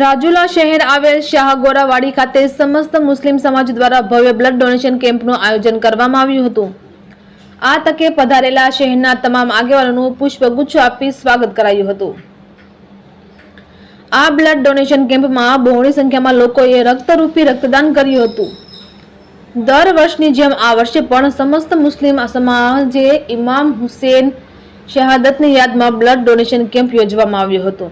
રાજુલા શહેર આવેલ શાહ ગોરાવાડી ખાતે સમસ્ત મુસ્લિમ સમાજ દ્વારા ભવ્ય બ્લડ ડોનેશન કેમ્પનું આયોજન કરવામાં આવ્યું હતું. આ તકે પધારેલા શહેરના તમામ આગેવાનોનું પુષ્પગુચ્છ આપી સ્વાગત કરાયું હતું. આ બ્લડ ડોનેશન કેમ્પમાં બહોળી સંખ્યામાં લોકોએ રક્તરૂપી રક્તદાન કર્યું હતું. દર વર્ષની જેમ આ વર્ષે પણ સમસ્ત મુસ્લિમ સમાજે ઇમામ હુસેન શહાદતની યાદમાં બ્લડ ડોનેશન કેમ્પ યોજવામાં આવ્યો હતો.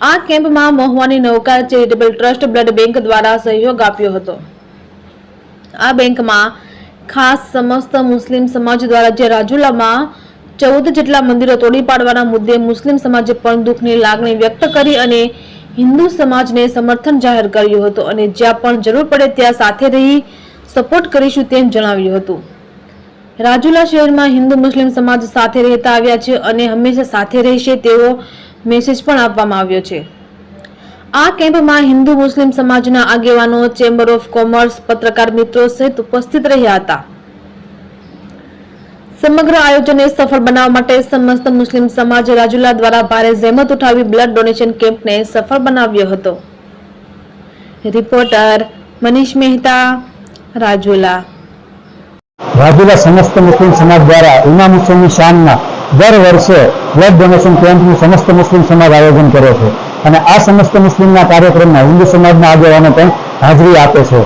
આ કેમ્પમાં મહુવાની નૌકા ચેરિટેબલ ટ્રસ્ટ બ્લડ બેંક દ્વારા સહયોગ આપ્યો હતો. આ બેંકમાં ખાસ સમસ્ત મુસ્લિમ સમાજ દ્વારા જે રાજુલામાં ચૌદ જેટલા મંદિરો તોડી પાડવાના મુદ્દે મુસ્લિમ સમાજે પણ દુઃખની લાગણી વ્યક્ત કરી અને હિન્દુ સમાજને સમર્થન જાહેર કર્યું હતું અને જ્યાં પણ જરૂર પડે ત્યાં સાથે રહી સપોર્ટ કરીશું તેમ જણાવ્યું હતું. રાજુલા શહેરમાં હિન્દુ મુસ્લિમ સમાજ સાથે રહેતા આવ્યા છે અને હંમેશા સાથે રહેશે તેવો મેસેજ પણ આપવામાં આવ્યો છે. આ કેમ્પમાં હિન્દુ મુસ્લિમ સમાજના આગેવાનો, ચેમ્બર ઓફ કોમર્સ, પત્રકાર મિત્રો સહિત ઉપસ્થિત રહ્યા હતા. સમગ્ર આયોજનને સફળ બનાવવા માટે સમસ્ત મુસ્લિમ સમાજ રાજુલા દ્વારા ભારે જહેમત ઉઠાવી બ્લડ ડોનેશન કેમ્પને સફળ બનાવ્યો હતો. રિપોર્ટર મનીષ મહેતા, રાજુલા. રાજુલા સમસ્ત મુસ્લિમ સમાજ દ્વારા ઇમામ હુસેનની શાનમાં દર વર્ષે બ્લડ ડોનેશન કેમ્પનું સમસ્ત મુસ્લિમ સમાજ આયોજન કરે છે. અને આ સમસ્ત મુસ્લિમના કાર્યક્રમમાં હિન્દુ સમાજના આગેવાનો પણ હાજરી આપે છે.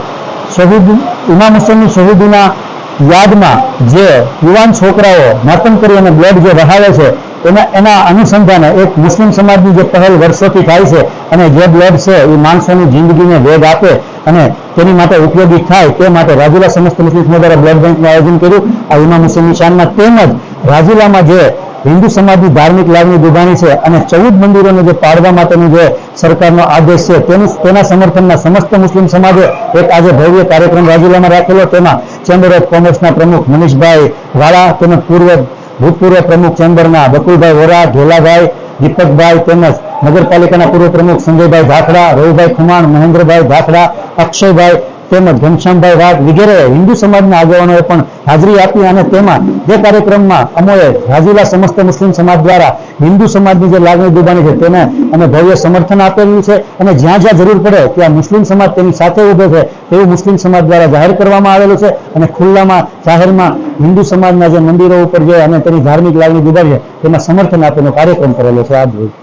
શહીદ ઇમામ હુસેનની શહીદીના યાદમાં જે યુવાન છોકરાઓ માતમ કરી અને બ્લડ જે વહાવે છે, એના એના અનુસંધાને એક મુસ્લિમ સમાજની જે પહેલ વર્ષોથી થાય છે અને જે બ્લડ છે એ માણસોની જિંદગીને વેગ આપે અને તેની માટે ઉપયોગી થાય તે માટે રાજુલા સમસ્ત મુસ્લિમ દ્વારા બ્લડ બેંકનું આયોજન કર્યું. આ ઇમામ હુસેનની શાનમાં તેમજ રાજુલામાં જે હિન્દુ સમાજની ધાર્મિક લાગણી દુભાણી છે અને ચૌદ મંદિરોને જે પાડવા માટેનો જે સરકારનો આદેશ છે, તેની તેના સમર્થનમાં સમસ્ત મુસ્લિમ સમાજે એક આજે ભવ્ય કાર્યક્રમ રાજુલામાં રાખેલો. તેમાં ચેમ્બર ઓફ કોમર્સના પ્રમુખ મનીષભાઈ વાળા, તેમજ પૂર્વ ભૂતપૂર્વ પ્રમુખ ચેમ્બરના બકુલભાઈ વોરા, ઢોલાભાઈ, દીપકભાઈ તેમજ નગરપાલિકાના પૂર્વ પ્રમુખ સંજયભાઈ ધાખડા રવિભાઈ ખુમાણ, મહેન્દ્રભાઈ ધાખડા અક્ષયભાઈ તેમજ ઘનશ્યામભાઈ વાઘ વગેરે હિન્દુ સમાજના આગેવાનોએ પણ હાજરી આપી અને તેમાં જે કાર્યક્રમમાં અમોએ રાજુલા સમસ્ત મુસ્લિમ સમાજ દ્વારા હિન્દુ સમાજની જે લાગણી દુબાણી છે તેને અમે ભવ્ય સમર્થન આપેલું છે અને જ્યાં જ્યાં જરૂર પડે ત્યાં મુસ્લિમ સમાજ તેની સાથે ઊભો છે તેવું મુસ્લિમ સમાજ દ્વારા જાહેર કરવામાં આવેલું છે અને ખુલ્લામાં જાહેરમાં હિન્દુ સમાજના જે મંદિરો ઉપર જે અને તેની ધાર્મિક લાગણી દુબાવી છે તેમાં સમર્થન આપેલો કાર્યક્રમ કરેલો છે આજ રોજ.